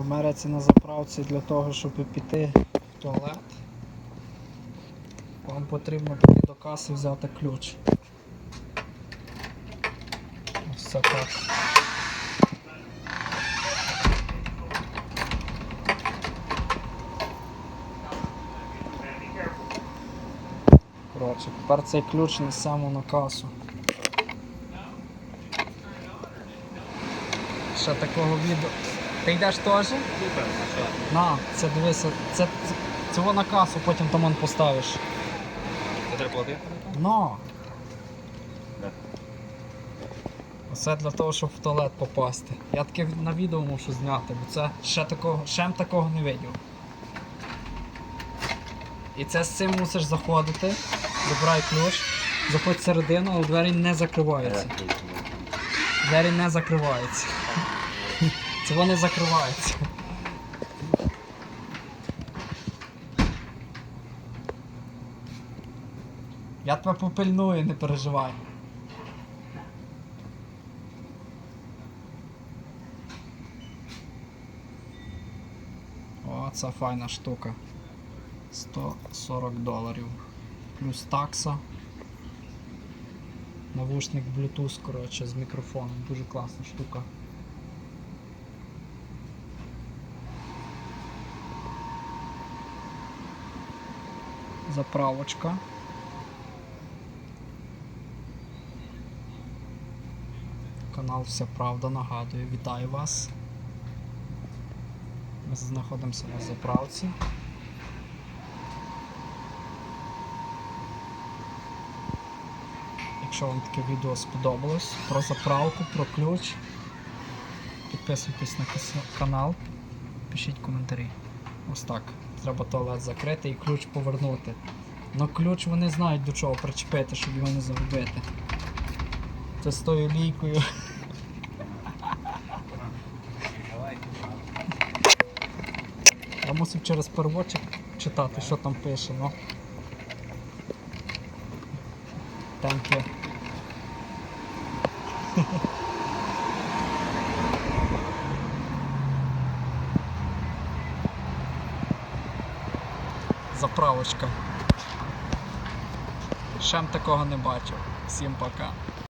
В на заправці для того, щоб піти в туалет, вам потрібно піти до каси взяти ключ. Ось це так. Коротше, тепер цей ключ несемо на касу. Ще такого відео. Ти йдеш теж? На, це дивися, це, це, цього на касу, потім там он поставиш. Це треба платити? Ну. Да. Оце для того, щоб в туалет попасти. Я таке на відео мушу зняти, бо це ще такого, ще такого не видів. І це з цим мусиш заходити, забирай ключ, заходь всередину, але двері не закриваються. Двері не закриваються. Цього не закривається. Я тебе попильную, не переживай. О, це файна штука. 140 доларів. Плюс такса. Навушник Bluetooth, коротше, з мікрофоном. Дуже класна штука. Заправочка. Канал Вся Правда нагадую, вітаю вас. Ми знаходимося на заправці. Якщо вам таке відео сподобалось про заправку, про ключ, підписуйтесь на канал, пишіть коментарі. Ось так. Треба туалет закрити і ключ повернути. Ну ключ вони знають до чого причепити, щоб його не загубити. Це з тою лійкою. Я мусив через переводчик читати, що там пише, ну. Thank you. Заправочка. Ще такого не бачив. Всім пока.